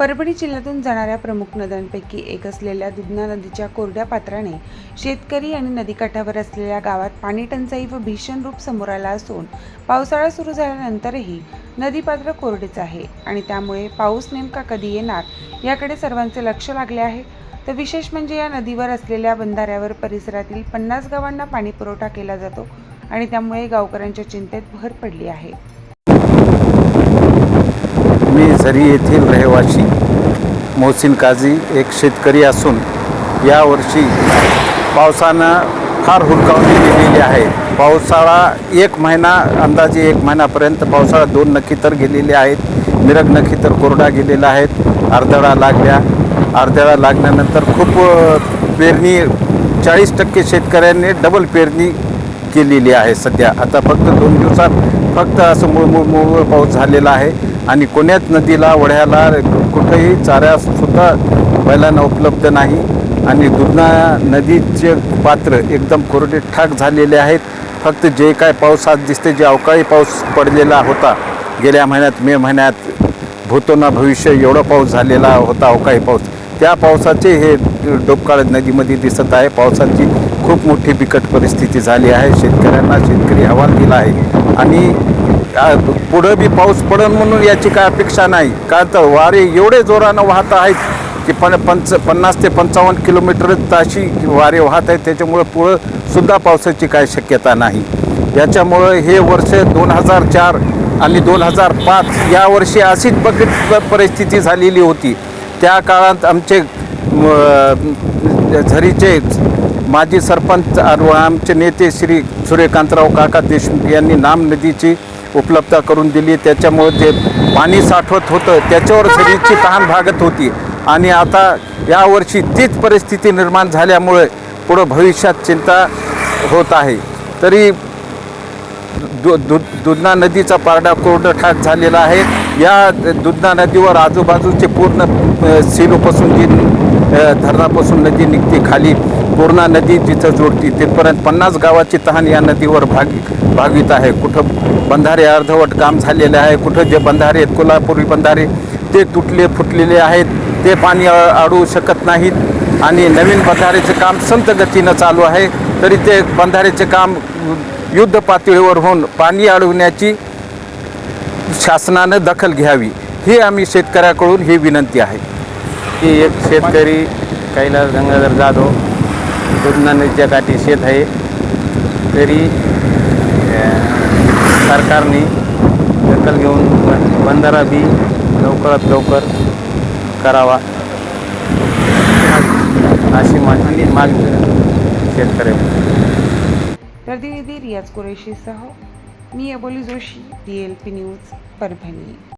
परभणी जिल्ह्यातून जाणाऱ्या प्रमुख नद्यांपैकी एक असलेल्या दुधना नदीच्या कोरड्या पात्राने शेतकरी आणि नदीकाठावर असलेल्या गावात पाणी टंचाई व भीषण रूप समोर आला असून पावसाळा सुरू झाल्यानंतरही नदीपात्र कोरडेच आहे आणि त्यामुळे पाऊस नेमका कधी येणार याकडे सर्वांचे लक्ष लागले आहे. तर विशेष म्हणजे या नदीवर असलेल्या बंधाऱ्यावर परिसरातील पन्नास गावांना पाणी पुरवठा केला जातो आणि त्यामुळे गावकऱ्यांच्या चिंतेत भर पडली आहे. मी झरी येथील रहिवासी मोहसिन काझी एक शेतकरी असून यावर्षी पावसानं फार हुलकावणी दिलेली आहे. पावसाळा एक महिना अंदाजे एक महिन्यापर्यंत पावसाळा दोन नखी तर गेलेले आहेत. मिरग नखी तर कोरडा गेलेला आहेत अर्धळा लागल्या. अर्धळा लागल्यानंतर खूप पेरणी चाळीस टक्के शेतकऱ्यांनी डबल पेरणी केलेली आहे सध्या. आता फक्त दोन दिवसात फक्त असं मूळ मूळ पाऊस झालेला आहे. आणि कोण्याच नदीला वढ्याला कुठेही चाऱ्यासुद्धा बैलांना उपलब्ध नाही. आणि दुधना नदीचे पात्र एकदम कोरडे ठाक झालेले आहेत. फक्त जे काय पाऊस आज दिसते जे अवकाळी पाऊस पडलेला होता गेल्या महिन्यात मे महिन्यात भूतोना भविष्य एवढा पाऊस झालेला होता अवकाळी पाऊस. त्या पावसाचे हे डोबकाळ नदीमध्ये दिसत आहे. पावसाची खूप मोठी बिकट परिस्थिती झाली आहे. शेतकऱ्यांना शेतकरी अहवाल दिला आहे. आणि पुढं बी पाऊस पडन म्हणून याची काय अपेक्षा नाही. का तर वारे एवढे जोरानं वाहत आहेत की पण पंच पन्नास ते पंचावन्न किलोमीटर ताशी वारे वाहत आहेत. त्याच्यामुळं पुढं सुद्धा पावसाची काय शक्यता नाही. याच्यामुळं हे वर्ष दोन हजार चार आणि दोन हजार पाच या वर्षी अशीच बकट परिस्थिती झालेली होती. त्या काळात आमचे झरीचे माजी सरपंच आमचे नेते श्री सूर्यकांतराव काका देशमुख यांनी नाम नदीची उपलब्धता करून दिली. त्याच्यामुळे जे पाणी साठवत होतं. त्याच्यावर झरीची तहान भागत होती. आणि आता यावर्षी तीच परिस्थिती निर्माण झाल्यामुळे पुढं भविष्यात चिंता होत आहे. तरी दु दु दुधना नदीचा पारडा कोरडा ठाक झालेला आहे. या दुधना नदीवर आजूबाजूचे पूर्ण सिलोपासून जी धरणापासून नदी निघते खाली. पूर्णा नदी जिथं जोडती. तिथपर्यंत पन्नास गावाची तहान या नदीवर भाग भागवित आहे. कुठं बंधारे अर्धवट काम झालेले आहे कुठं जे बंधारे आहेत कोल्हापुरी बंधारे ते तुटले फुटलेले आहेत. ते पाणी अडू अडवू शकत नाहीत. आणि नवीन बंधारेचं काम संत गतीनं चालू आहे. तरी ते बंधारेचे काम युद्ध पातळीवर होऊन पाणी अडवण्याची शासनानं दखल घ्यावी ही आम्ही शेतकऱ्याकडून ही विनंती आहे. की एक शेतकरी कैलास गंगाधर जाधव दुधना नदीच्या काठी शेत आहे. तरी सरकारने दखल घेऊन बंधारा बी लवकरात लवकर करावा. अशी माझी मागणी शेतकऱ्याची प्रतिनिधी रियाज कुरेशीसह मी Aboli Joshi D L P news Parbhani.